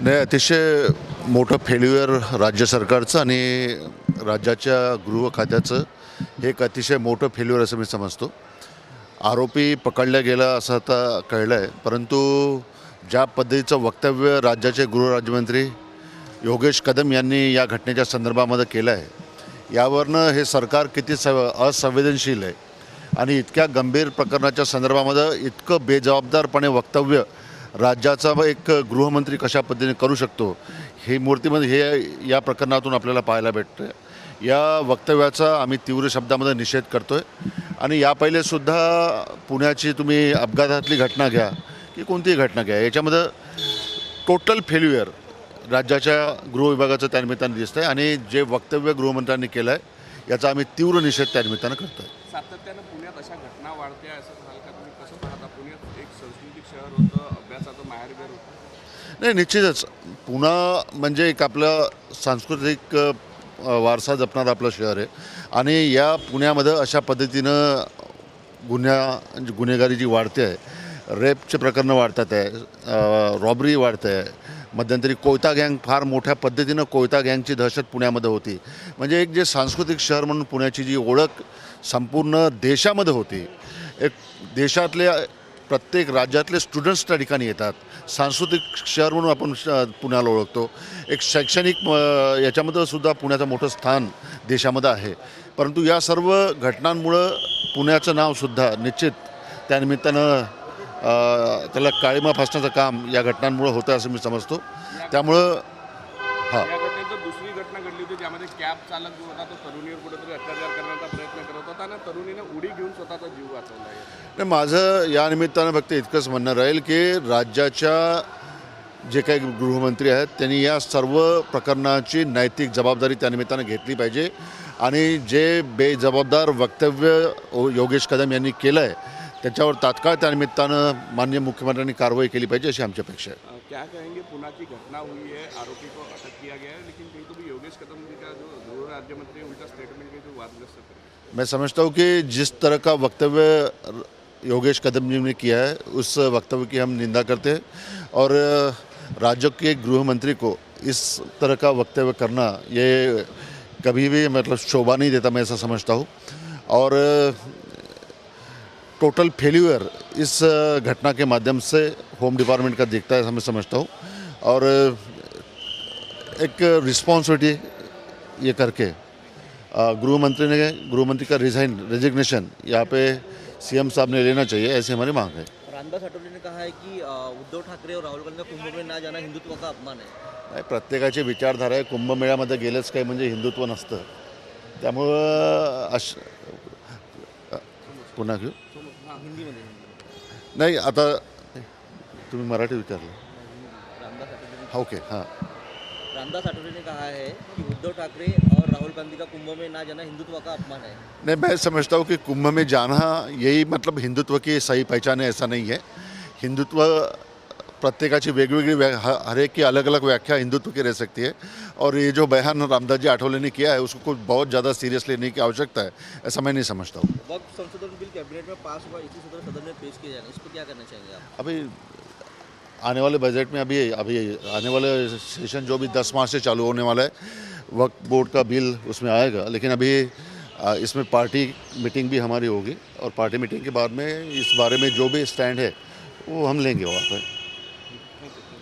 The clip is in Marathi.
नाही अतिशय मोठं फेल्युअर राज्य सरकारचं आणि राज्याच्या गृह खात्याचं हे एक अतिशय मोठं फेल्युअर असं मी समजतो. आरोपी पकडल्या गेला असं आता कळलं आहे परंतु ज्या पद्धतीचं वक्तव्य राज्याचे गृहराज्यमंत्री योगेश कदम यांनी या घटनेच्या संदर्भामध्ये केलं आहे यावरनं हे सरकार किती सव असंवेदनशील आहे आणि इतक्या गंभीर प्रकरणाच्या संदर्भामध्ये इतकं बेजबाबदारपणे वक्तव्य राज्याचा एक गृहमंत्री कशा पद्धतीने करू शकतो हे मूर्तीमध्ये हे या प्रकरणातून आपल्याला पाहायला भेटतं आहे या वक्तव्याचा आम्ही तीव्र शब्दामध्ये निषेध करतो आहे आणि या पहिलेसुद्धा पुण्याची तुम्ही अपघातातली घटना घ्या की कोणतीही घटना घ्या याच्यामध्ये टोटल फेल्युअर राज्याच्या गृहविभागाचं त्यानिमित्तानं दिसतं आहे आणि जे वक्तव्य गृहमंत्र्यांनी केलं आहे याचा आम्ही तीव्र निषेध त्यानिमित्तानं करतो आहे सातत्यानं पुण्यात अशा घटना वाढत्या असं झालं का तुम्ही कसं पाहता पुण्यात एक सांस्कृतिक शहर होतं अभ्यासाचं माहेरघर होतं. नाही निश्चितच. पुणा म्हणजे एक आपलं सांस्कृतिक वारसा जपणारं आपलं शहर आहे. आणि या पुण्यामध्ये अशा पद्धतीनं गुन्ह्या म्हणजे गुन्हेगारी जी वाढते आहे रेपचे प्रकरणं वाढतात आहे रॉबरी वाढते आहे. मध्यंतरी कोयता गँग फार मोठ्या पद्धतीनं कोयता गँगची दहशत पुण्यामध्ये होती. म्हणजे एक जे सांस्कृतिक शहर म्हणून पुण्याची जी ओळख संपूर्ण देशामध्ये होती. एक देशातले प्रत्येक राज्यातले स्टुडंट्स त्या ठिकाणी येतात. सांस्कृतिक शहर म्हणून आपण श- पुण्याला ओळखतो. एक शैक्षणिक याच्यामध्ये सुद्धा पुण्याचं मोठं स्थान देशामध्ये आहे. परंतु या सर्व घटनांमुळं पुण्याचं नावसुद्धा निश्चित त्यानिमित्तानं त्याला काळीमा फासण्याचं काम या घटनांमुळं होतं असं मी समजतो. त्यामुळं हां. दुसरी घटना घडली होती ज्यामध्ये कॅब चालक जो होता तो तरुणीवर कुठेतरी अत्याचार करण्यात प्रयत्न तरुणीने उडी घेऊन स्वतःचा जीव वाचवला आहे. माझं या निमित्तानं फक्त इतकंच म्हणणं राहील की राज्याच्या जे काही गृहमंत्री आहेत त्यांनी या सर्व प्रकरणाची नैतिक जबाबदारी त्यानिमित्तानं घेतली पाहिजे. आणि जे बेजबाबदार वक्तव्य योगेश कदम यांनी केलं आहे त्याच्यावर तात्काळ त्यानिमित्तानं माननीय मुख्यमंत्र्यांनी कारवाई केली पाहिजे अशी आमची अपेक्षा आहे क्या कहेंगे पुणे की घटना हुई है आरोपी को अटक किया गया है लेकिन कहीं तो भी योगेश कदम जी का जो गृह राज्य मंत्री उनका स्टेटमेंट के जो वादग्रस्त है। मैं समझता हूँ कि जिस तरह का वक्तव्य योगेश कदम जी ने किया है उस वक्तव्य की हम निंदा करते हैं। और राज्य के गृह मंत्री को इस तरह का वक्तव्य करना ये कभी भी मतलब शोभा नहीं देता मैं ऐसा समझता हूँ। और टोटल फेल्यूअर इस घटना के माध्यम से होम डिपार्टमेंट का देखता है ऐसा मैं समझता हूँ। और एक रिस्पॉन्सिबिलिटी ये करके गृह मंत्री ने गृह मंत्री का रिजाइन रेजिग्नेशन यहाँ पे सीएम साहब ने लेना चाहिए ऐसी हमारी मांग है। रामदास आठवले ने कहा है कि उद्धव ठाकरे और राहुल गांधी का कुंभ में ना जाना हिंदुत्व का अपमान है। नाही प्रत्येकाची विचारधारा आहे कुंभमेळ्यामध्ये गेलंच काही म्हणजे हिंदुत्व नसतं. त्यामुळं अश पुन्हा घेऊ. हिंदीमध्ये नाही आता तुम्ही मराठी विचारलं. रामदास ओके हाँ. रामदास आठवले ने कहा है कि उद्धव ठाकरे और राहुल गांधी का कुंभ में ना जाना हिंदुत्व का अपमान है। नहीं मैं समझता हूँ कि कुंभ में जाना यही मतलब हिंदुत्व की सही पहचान है ऐसा नहीं है। हिंदुत्व प्रत्येकाची वेगवेगळी व्या हर एक की अलग अलग व्याख्या हिंदुत्व की रह सकती है। और ये जो बयान रामदास जी आठवले ने किया है उसको कुछ बहुत ज़्यादा सीरियस लेने की आवश्यकता है ऐसा मैं नहीं समझता हूँ। वक्त संशोधन बिल कैबिनेट में पास हुआ इसी सदन सदन में पेश किया क्या करना चाहेंगे आप? अभी आने वाले बजट में अभी अभी आने वाले सेशन जो भी दस मार्च से चालू होने वाला है वक्त बोर्ड का बिल उसमें आएगा। लेकिन अभी इसमें पार्टी मीटिंग भी हमारी होगी और पार्टी मीटिंग के बाद में इस बारे में जो भी स्टैंड है वो हम लेंगे वहाँ पर